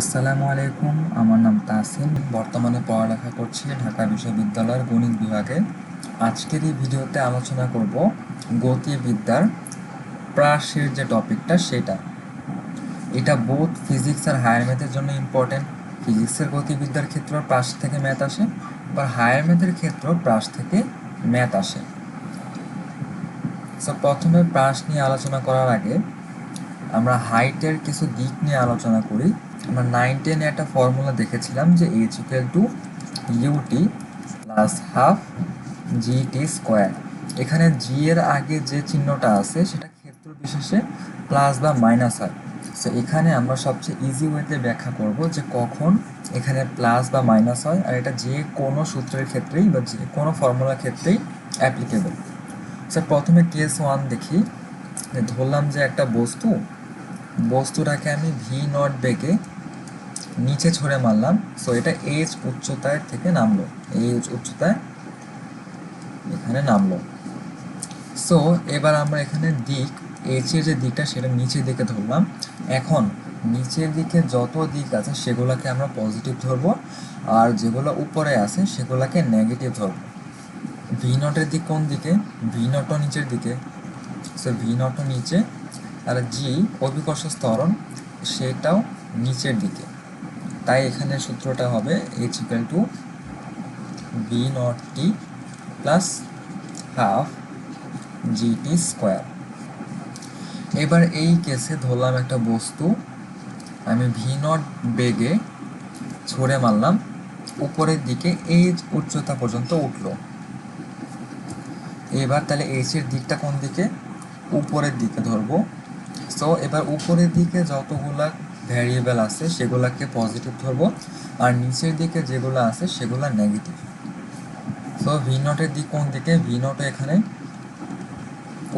আসসালামু আলাইকুম, আমার নাম তাসিম বর্তমানে পড়ালেখা করছি ঢাকা বিশ্ববিদ্যালয়ের গণিত বিভাগে। আজকের এই ভিডিওতে আলোচনা করব গতিবিদ্যার প্রাসের যে টপিকটা সেটা। এটা বোধ ফিজিক্স আর হায়ার ম্যাথের জন্য ইম্পর্টেন্ট ফিজিক্সের গতিবিদ্যার ক্ষেত্রেও প্রাস থেকে ম্যাথ আসে বা হায়ার ম্যাথের ক্ষেত্রেও প্রাস থেকে ম্যাথ আসে। সো প্রথমে প্রাস নিয়ে আলোচনা করার আগে আমরা হাইটের কিছু দিক নিয়ে আলোচনা করি। আমরা নাইন টেনে একটা ফর্মুলা দেখেছিলাম যে H equal to UT plus half GT square এখানে জি এর আগে যে চিহ্নটা আছে, সেটা ক্ষেত্র বিশেষে প্লাস বা মাইনাস হয়। সো এখানে আমরা সবচেয়ে ইজি ওয়েতে ব্যাখ্যা করব যে কখন এখানে প্লাস বা মাইনাস হয়, আর এটা যে কোনো সূত্রের ক্ষেত্রেই বা যে কোনো ফর্মুলার ক্ষেত্রেই অ্যাপ্লিকেবল স্যার প্রথমে কেস ওয়ান দেখি। ধরলাম যে একটা বস্তু, বস্তুটাকে আমি ভি নট বেগে নিচে ছড়ে মারলাম। সো এটা এইচ উচ্চতায় থেকে নামলো। এইচ উচ্চতায় এখানে নামলো। সো এবার আমরা এখানে দিক এইচের যে দিকটা সেটা নিচের দিকে ধরলাম। এখন, নিচের দিকে যত দিক আছে সেগুলোকে আমরা পজিটিভ ধরবো, আর যেগুলো উপরে আছে সেগুলোকে নেগেটিভ ধরবো। ভি নটের দিক কোন দিকে? ভি নটও নিচের দিকে। সো ভি নটও নিচে। আর জি অভিকর্ষ স্তরণ সেটাও নিচের দিকে। তাই এখানে সূত্রটা হবে H equal to V not T plus half GT square এবার এই কেসে ধরলাম একটা বস্তু, আমি ভি নট বেগে ছড়ে মারলাম, উপরের দিকে এই উচ্চতা পর্যন্ত উঠল। এবার তাহলে এইচের দিকটা কোন দিকে? উপরের দিকে ধরবো। সো এবার উপরের দিকে যতগুলা ভ্যারিয়েবল আছে, সেগুলাকে পজিটিভ ধরবো। আর নিচের দিকে যেগুলো আছে, সেগুলো নেগেটিভ সো ভি নটের দিক কোন দিকে? ভি নট এখানে,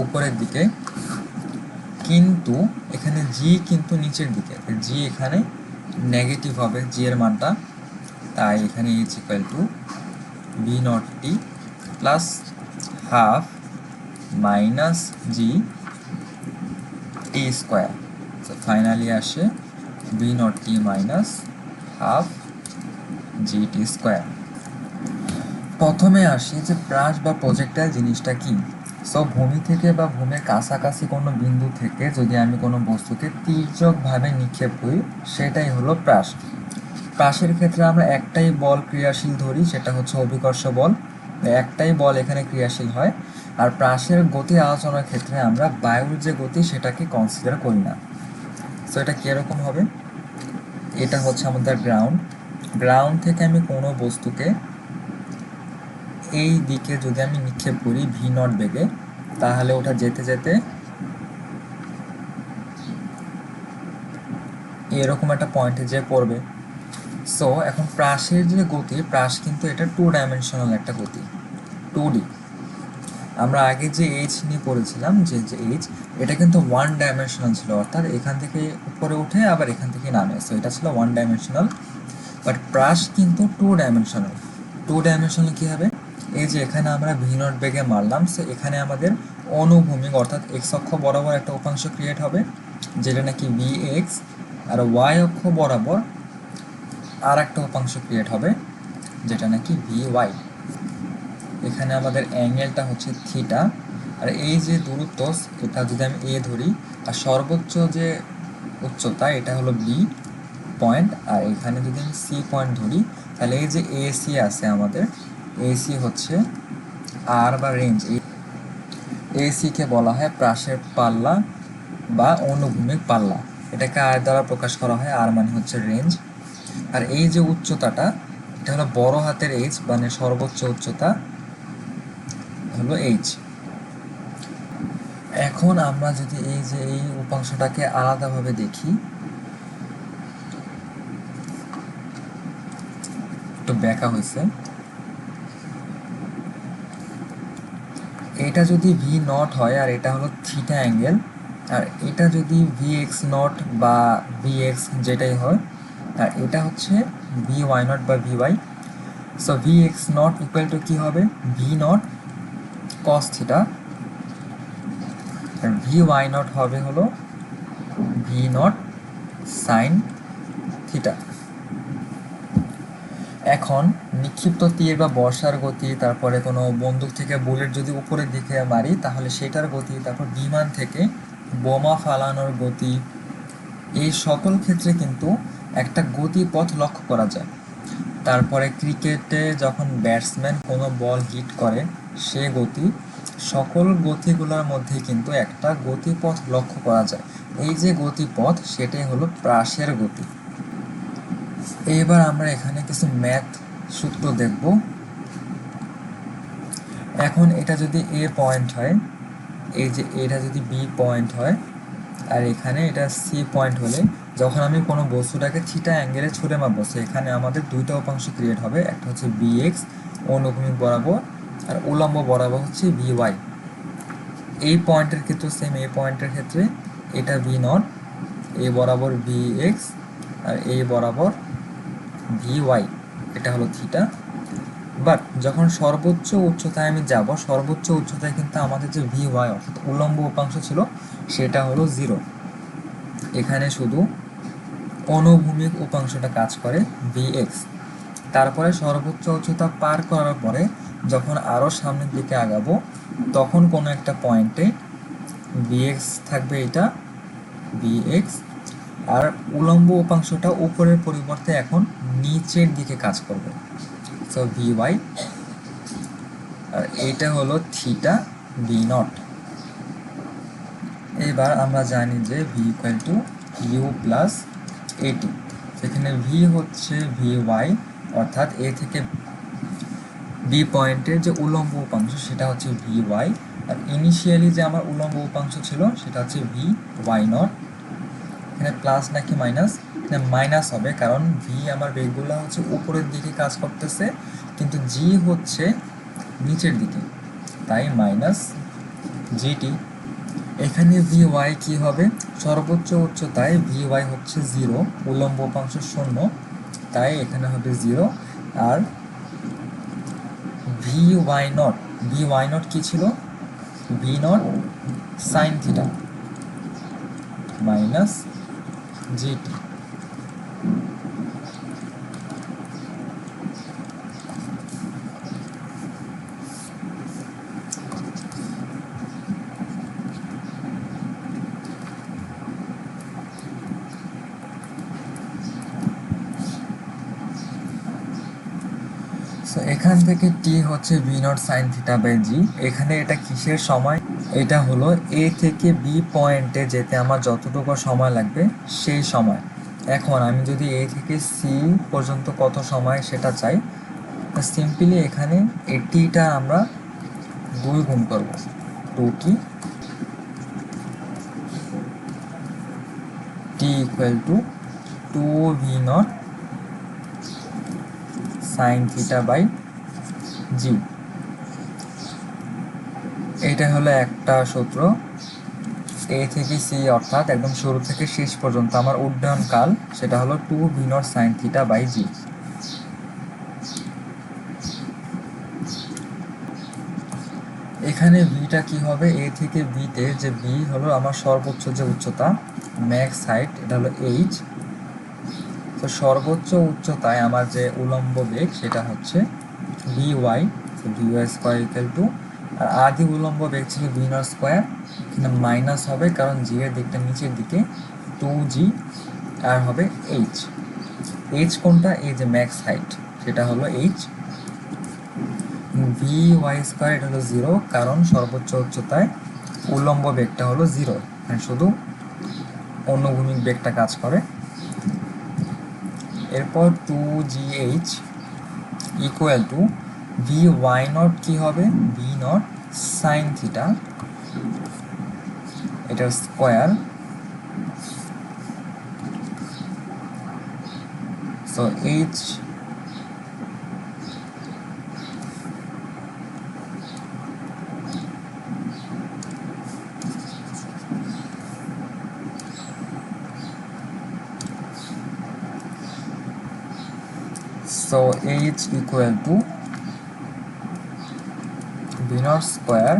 উপরের দিকে। কিন্তু এখানে জি কিন্তু নিচের দিকে। জি এখানে নেগেটিভ হবে জি এর মানটা। তাই এখানে H equal to V not T plus half minus G T square তো ফাইনালি আসে B not T minus half G T square প্রথমে আসি যে ব্রাশ বা প্রজেক্টাইল জিনিসটা কি? সো ভূমি থেকে বা ভূমির কাছাকাছি কোনো বিন্দু থেকে যদি আমি কোনো বস্তুকে তির্যকভাবে নিক্ষেপ করি, সেটাই হলো প্রাস প্রাসের ক্ষেত্রে আমরা একটাই বল ক্রিয়াশীল ধরি, সেটা হচ্ছে অভিকর্ষ বল। একটাই বল এখানে ক্রিয়াশীল হয়। আর প্রাসের গতি আলোচনার ক্ষেত্রে আমরা বায়ুর যে গতি, সেটাকে কনসিডার করি না। সো এটা কীরকম হবে? এটা হচ্ছে আমাদের গ্রাউন্ড গ্রাউন্ড থেকে আমি কোনো বস্তুকে এই দিকে যদি আমি নিক্ষেপ করি ভি নট বেগে, তাহলে ওটা যেতে যেতে এরকম একটা পয়েন্টে যে পড়বে। সো এখন প্রাসের যে গতি, প্রাস কিন্তু এটা টু ডাইমেনশনাল একটা গতি টু ডি আমরা আগে যে এইচ নিয়ে পড়েছিলাম, যে যে এইচ এটা কিন্তু ওয়ান ডাইমেনশনাল ছিল। অর্থাৎ এখান থেকে উপরে উঠে আবার এখান থেকে নামে। সো এটা ছিল ওয়ান ডাইমেনশনাল বাট প্রাস কিন্তু টু ডাইমেনশনাল টু ডাইমেনশনাল কী হবে? এই যে এখানে আমরা ভি নট বেগে মারলাম সো এখানে আমাদের অনুভূমিক, অর্থাৎ এক্স অক্ষ বরাবর একটা উপাংশ ক্রিয়েট হবে, যেটা নাকি ভি এক্স আর ওয়াই অক্ষ বরাবর আর একটা উপাংশ ক্রিয়েট হবে, যেটা নাকি ভি ওয়াই এখানে আমাদের অ্যাঙ্গেলটা হচ্ছে থিটা আর এই যে দূরত্ব, এটা যদি আমি এ ধরি, আর সর্বোচ্চ যে উচ্চতা, এটা হলো বি পয়েন্ট আর এখানে যদি আমি সি পয়েন্ট ধরি, তাহলে এই যে এ সি আছে আমাদের এসি হচ্ছে আর বা রেঞ্জ এই এসিকে বলা হয় প্রাসের পাল্লা বা অনুভূমিক পাল্লা, এটাকে আর দ্বারা প্রকাশ করা হয় আর মানে হচ্ছে রেঞ্জ আর এই যে উচ্চতাটা, এটা হলো বড় হাতের এইচ মানে সর্বোচ্চ উচ্চতা হলো এইচ এখন আমরা যদি এই যে এই উপাংশটাকে আলাদাভাবে দেখি, একটু ব্যাকা হয়েছে। এটা যদি ভি নট হয় আর এটা হলো থিটা অ্যাঙ্গেল আর এটা যদি ভি এক্স নট বা ভি এক্স যেটাই হয়, আর এটা হচ্ছে ভি ওয়াই নট বা V Y so V X not equal to কী হবে? V not cos theta V Y not হবে হলো ভি নট সাইন থিটা এখন নিক্ষিপ্ত তীর বা বর্ষার গতি, তারপরে কোনো বন্দুক থেকে বুলেট যদি উপরের দিকে মারি, তাহলে সেটার গতি, তারপর বিমান থেকে বোমা ফালানোর গতি, এই সকল ক্ষেত্রে কিন্তু একটা গতিপথ লক্ষ্য করা যায়। তারপরে ক্রিকেটে যখন ব্যাটসম্যান কোনো বল হিট করে সে গতি, সকল গতিগুলোর মধ্যে কিন্তু একটা গতিপথ লক্ষ্য করা যায়। এই যে গতিপথ, সেটাই হলো প্রাসের গতি। এবার আমরা এখানে কিছু ম্যাথ সূত্র দেখব। এখন এটা যদি এ পয়েন্ট হয়, এই যে এটা যদি বি পয়েন্ট হয়, আর এখানে এটা সি পয়েন্ট হলে, যখন আমি কোনো বস্তুটাকে থিটা অ্যাঙ্গেলে ছুড়ে মারবো এখানে আমাদের দুইটা উপাংশ ক্রিয়েট হবে, একটা হচ্ছে বি এক্স অনুভূমিক বরাবর আর উলম্ব বরাবর হচ্ছে ওয়াই এই পয়েন্টের ক্ষেত্রে সেম এই পয়েন্টের ক্ষেত্রে এটা ভি নট এ বরাবর ভি এক্স আর এই বরাবর ভি ওয়াই এটা হলো থিটা বাট যখন সর্বোচ্চ উচ্চতায় আমি যাব, সর্বোচ্চ উচ্চতায় কিন্তু আমাদের যে ভি ওয়াই অর্থাৎ উলম্ব উপাংশ ছিল, সেটা হলো জিরো এখানে শুধু অনুভূমিক উপাংশটা কাজ করে ভি এক্স তারপরে সর্বোচ্চ উচ্চতা পার করার পরে যখন আরও সামনের দিকে আগাবো, তখন কোনো একটা পয়েন্টে বিএক্স থাকবে এটা বিএক্স আর উলম্ব উপাংশটা উপরের পরিবর্তে এখন নিচের দিকে কাজ করবে। সো ভি ওয়াই আর এইটা হলো থিটা ভি নট এবার আমরা জানি যে V equal to U plus at সেখানে ভি হচ্ছে ভি ওয়াই অর্থাৎ এ থেকে বি পয়েন্টের যে উলম্ব উপাংশ, সেটা হচ্ছে ভি ওয়াই আর ইনিশিয়ালি যে আমার উলম্ব উপাংশ ছিল, সেটা হচ্ছে ভি ওয়াই নট এখানে প্লাস নাকি মাইনাস এখানে মাইনাস হবে, কারণ ভি আমার বেগগুলো হচ্ছে উপরের দিকে কাজ করতেছে, কিন্তু জি হচ্ছে নিচের দিকে। তাই মাইনাস জিটি এখানে ভি ওয়াই কী হবে? সর্বোচ্চ উচ্চতায় ভি ওয়াই হচ্ছে জিরো উলম্ব উপাংশ শূন্য, তাই এখানে হবে zero R V Y not V Y not কী ছিল? V not sine theta minus GT so এখান থেকে টি হচ্ছে B not sine theta by G এখানে এটা কিসের সময়? এটা হলো এ থেকে বি পয়েন্টে যেতে আমার যতটুকু সময় লাগবে, সেই সময়। এখন আমি যদি এ থেকে সি পর্যন্ত কত সময় সেটা চাই সিম্পলি এখানে এই টিটা আমরা দুই গুণ করব। Two T T equal to two V not sine theta by G. এইটা হলো একটা সূত্র। এ থেকে সি অর্থাৎ একদম শুরু থেকে শেষ পর্যন্ত আমার উড্ডয়ন কাল, সেটা হলো two V not sine theta by G. এখানে ভিটা কি হবে? এ থেকে বিতে যে বি হলো আমার সর্বোচ্চ যে উচ্চতা ম্যাক্স হাইট এটা হলো এইচ তো সর্বোচ্চ উচ্চতায় আমার যে উলম্ব বেগ, সেটা হচ্ছে V Y V Y square two আর আদি উলম্ব বেগ ছিল ভি নট স্কোয়ার এখানে মাইনাস হবে কারণ জি এর দিকটা নিচের দিকে টু জি আর হবে এইচ এইচ কোনটা? এই যে ম্যাক্স হাইট সেটা হলো এইচ ভি ওয়াই স্কোয়ার এটা হলো জিরো কারণ সর্বোচ্চ উচ্চতায় উলম্ব বেগটা হলো জিরো মানে শুধু অনুভূমিক বেগটা কাজ করে। এরপর two G H equal to V Y not কী হবে? ভি নট সাইন থিটা এটার square so H so, h equal to v naught square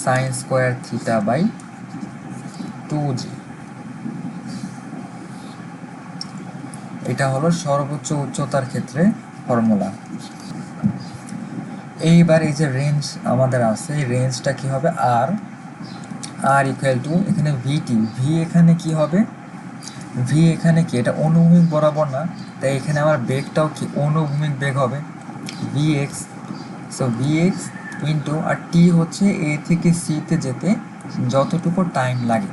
sine square theta by 2g এটা হলো সর্বোচ্চ উচ্চতার ক্ষেত্রে ফর্মুলা। এইবার এই যে রেঞ্জ আমাদের আছে, এই রেঞ্জটা কি হবে? আর আর ইকুয়াল টু এখানে ভিটি ভি এখানে কি হবে? ভি এখানে কি, এটা অনুভূমিক বরাবর না, তাই এখানে আমার বেগটাও কি অনুভূমিক বেগ হবে? V X so V X into আর টি হচ্ছে এ থেকে সিতে যেতে যতটুকু টাইম লাগে।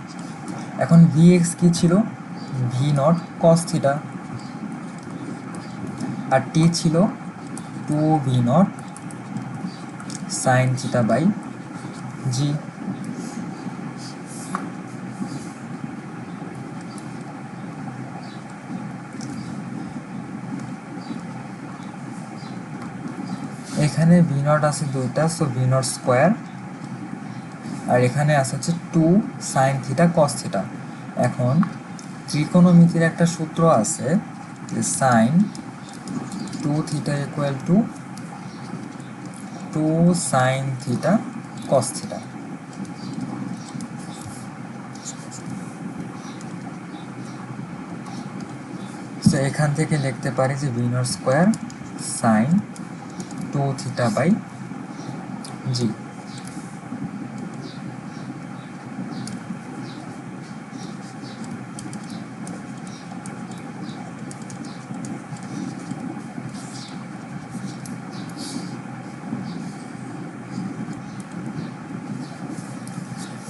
এখন ভি এক্স কী ছিল? ভি নট কস থিটা আর টি ছিল two V not sine theta by G এখানে ভি নট আছে দুইটা সো ভি নট স্কোয়ার আর এখানে আছে হচ্ছে two sine theta cos theta এখন ত্রিকোণমিতির একটা সূত্র আছে যে sine two theta equal to two sine theta cos theta এখান থেকে লিখতে পারি যে V not square sine two theta by G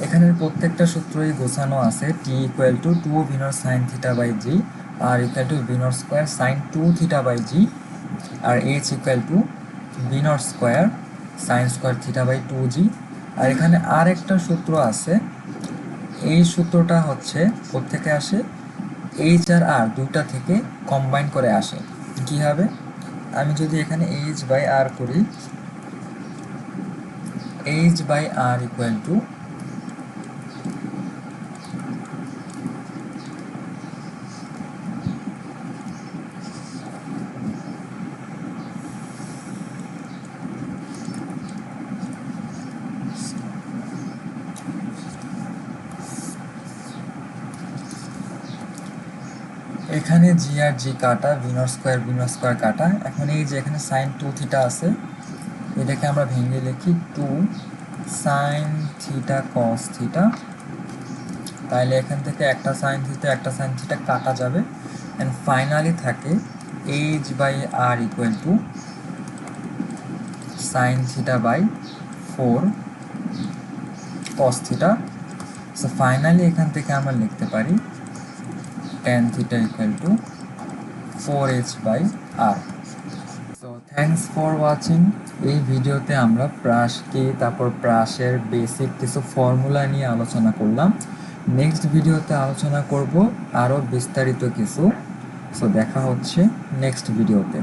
এখানের প্রত্যেকটা সূত্রই গোছানো আছে T equal to two V not sine theta by G R equal to V not square sine two theta by G R H equal to V not square, sine square theta by two G. আর এখানে আর একটা সূত্র আছে। এই সূত্রটা হচ্ছে থেকে আসে? এইচ আর আর দুটা থেকে কম্বাইন করে আসে। কি হবে? আমি যদি এখানে এইচ বাই আর করি H by R equal to এখানে জি আর জি কাটা ভিনর স্কোয়ার ভিনর স্কোয়ার কাটা। এখন এই যে এখানে সাইন টু থিটা আছে, এটাকে আমরা ভেঙে লিখি two sine theta cos theta তাহলে এখান থেকে একটা সাইন থিটা একটা সাইন থিটা কাটা যাবে। অ্যান্ড ফাইনালি থাকে H by R equal to sine theta by four cos theta so finally এখান থেকে আমরা লিখতে পারি tan theta equal to 4h by r. So thanks for watching এই ভিডিওতে আমরা প্রাসকে, তারপর প্রাসের বেসিক কিছু ফর্মুলা নিয়ে আলোচনা করলাম। নেক্সট ভিডিওতে আলোচনা করব আরও বিস্তারিত কিছু। সো দেখা হচ্ছে নেক্সট ভিডিওতে।